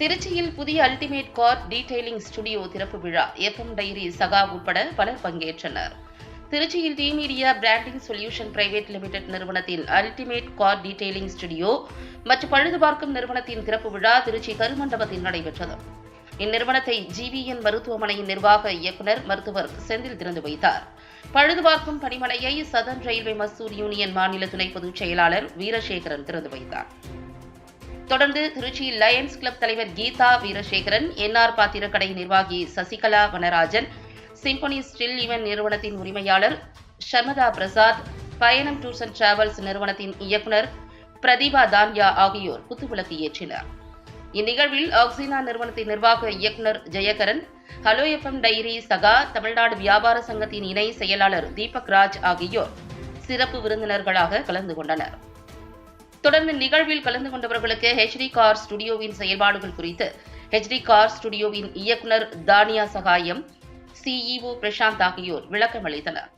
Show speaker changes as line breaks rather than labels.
திருச்சியில் புதிய ultimate car detailing studio திறப்பு விழா. எஃப்எம் டைரி சகா உட்பட பலர் பங்கேற்றனர். திருச்சியில் T media branding solution private limited நிறுவனத்தின் அல்டிமேட் கார் டீடைலிங் ஸ்டுடியோ மற்றும் பழுதுபார்க்கும் நிறுவனத்தின் திறப்பு விழா திருச்சி கருமண்டபத்தில் நடைபெற்றது. இந்நிறுவனத்தை ஜிவிஎன் மருத்துவமனையின் நிர்வாக இயக்குநர் மருத்துவர் செந்தில் திறந்து வைத்தார். பழுதுபார்க்கும் பணிமனையை சதன் ரயில்வே மசூர் யூனியன் மாநில துணை பொதுச் செயலாளர் வீரசேகரன் திறந்து வைத்தார். தொடர்ந்து திருச்சி லயன்ஸ் கிளப் தலைவர் கீதா வீரசேகரன் என்ஆர் பாத்திரக்கடை நிர்வாகி Sasikala Vanarajan symphony still even நிறுவனத்தின் உரிமையாளர் ஷர்மதா பிரசாத் பயணம் டூர்ஸ் அண்ட் டிராவல்ஸ் நிறுவனத்தின் இயக்குனர் பிரதீபா தான்யா ஆகியோர் குத்துவிளக்கு ஏற்றினர். இந்நிகழ்வில் ஆக்சினா நிறுவனத்தின் நிர்வாக இயக்குனர் ஜெயகரன் ஹலோ எஃப்எம் டைரி சகா தமிழ்நாடு வியாபார சங்கத்தின் இணை செயலாளர் தீபக் ராஜ் ஆகியோர் சிறப்பு விருந்தினர்களாக கலந்து கொண்டனர். தொடர்ந்து நிகழ்வில் கலந்து கொண்டவர்களுக்கு ஹெச்டி கார் ஸ்டுடியோவின் செயல்பாடுகள் குறித்து ஹெச்டி கார் ஸ்டுடியோவின் இயக்குனர் தானியா சகாயம் சிஇஓ பிரசாந்த் ஆகியோர் விளக்கம் அளித்தனர்